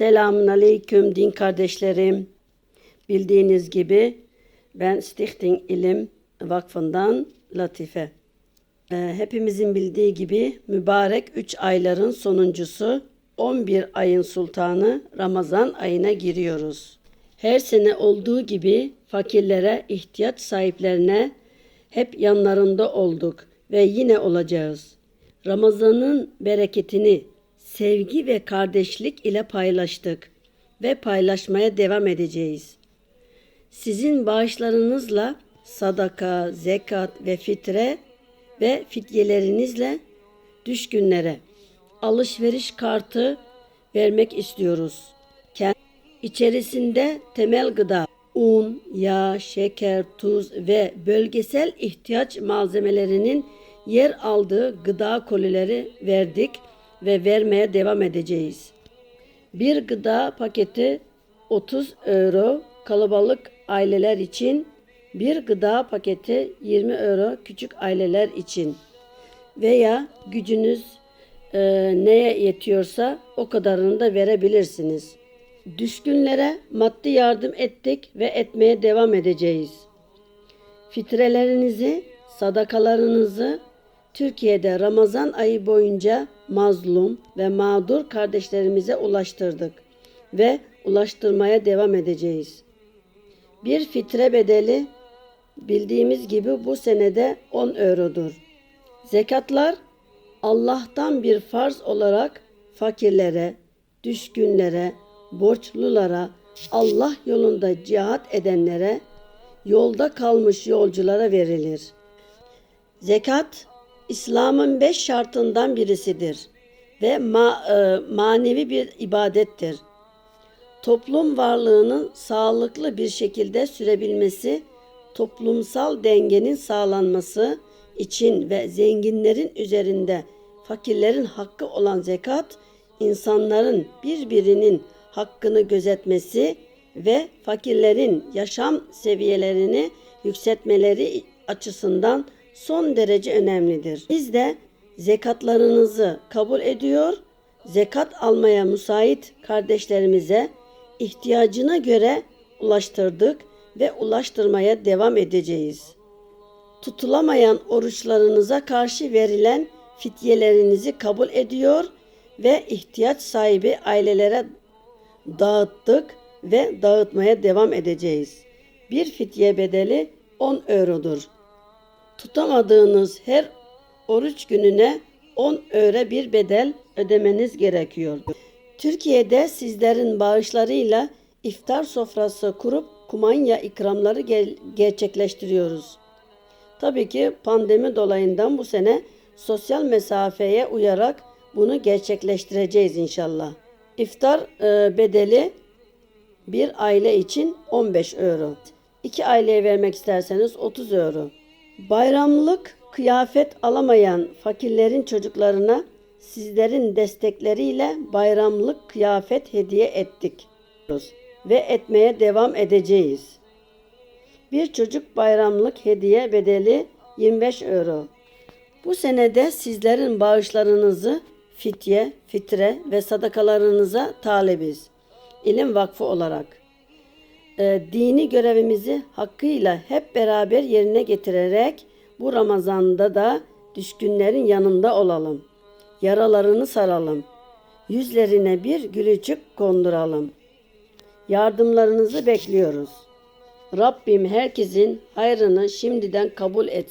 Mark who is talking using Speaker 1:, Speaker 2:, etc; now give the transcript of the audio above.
Speaker 1: Selamun Aleyküm din kardeşlerim. Bildiğiniz gibi ben Stichting İlim Vakfı'ndan Latife. Ee, hepimizin bildiği gibi mübarek 3 ayların sonuncusu 11 ayın sultanı Ramazan ayına giriyoruz. Her sene olduğu gibi fakirlere, ihtiyaç sahiplerine hep yanlarında olduk ve yine olacağız. Ramazan'ın bereketini sevgi ve kardeşlik ile paylaştık ve paylaşmaya devam edeceğiz. Sizin bağışlarınızla sadaka, zekat ve fitre ve fidyelerinizle düşkünlere alışveriş kartı vermek istiyoruz. Kend- İçerisinde temel gıda, un, yağ, şeker, tuz ve bölgesel ihtiyaç malzemelerinin yer aldığı gıda kolileri verdik ve vermeye devam edeceğiz. Bir gıda paketi 30 euro kalabalık aileler için, bir gıda paketi 20 euro küçük aileler için veya gücünüz e, neye yetiyorsa o kadarını da verebilirsiniz. Düşkünlere maddi yardım ettik ve etmeye devam edeceğiz. Fitrelerinizi, sadakalarınızı Türkiye'de Ramazan ayı boyunca mazlum ve mağdur kardeşlerimize ulaştırdık ve ulaştırmaya devam edeceğiz. Bir fitre bedeli bildiğimiz gibi bu senede 10 eurodur. Zekatlar Allah'tan bir farz olarak fakirlere, düşkünlere, borçlulara, Allah yolunda cihat edenlere, yolda kalmış yolculara verilir. Zekat İslam'ın beş şartından birisidir ve ma- e, manevi bir ibadettir. Toplum varlığının sağlıklı bir şekilde sürebilmesi, toplumsal dengenin sağlanması için ve zenginlerin üzerinde fakirlerin hakkı olan zekat, insanların birbirinin hakkını gözetmesi ve fakirlerin yaşam seviyelerini yükseltmeleri açısından son derece önemlidir. Biz de zekatlarınızı kabul ediyor, zekat almaya müsait kardeşlerimize ihtiyacına göre ulaştırdık ve ulaştırmaya devam edeceğiz. Tutulamayan oruçlarınıza karşı verilen fityelerinizi kabul ediyor ve ihtiyaç sahibi ailelere dağıttık ve dağıtmaya devam edeceğiz. Bir fitye bedeli 10 eurodur. Tutamadığınız her oruç gününe 10 euro bir bedel ödemeniz gerekiyor. Türkiye'de sizlerin bağışlarıyla iftar sofrası kurup kumanya ikramları ger- gerçekleştiriyoruz. Tabii ki pandemi dolayından bu sene sosyal mesafeye uyarak bunu gerçekleştireceğiz inşallah. İftar e, bedeli bir aile için 15 euro. İki aileye vermek isterseniz 30 euro. Bayramlık kıyafet alamayan fakirlerin çocuklarına sizlerin destekleriyle bayramlık kıyafet hediye ettik ve etmeye devam edeceğiz. Bir çocuk bayramlık hediye bedeli 25 euro. Bu senede sizlerin bağışlarınızı fitye, fitre ve sadakalarınıza talibiz. İlim Vakfı olarak. Ee, dini görevimizi hakkıyla hep beraber yerine getirerek bu Ramazan'da da düşkünlerin yanında olalım. Yaralarını saralım. Yüzlerine bir gülücük konduralım. Yardımlarınızı bekliyoruz. Rabbim herkesin hayrını şimdiden kabul etsin.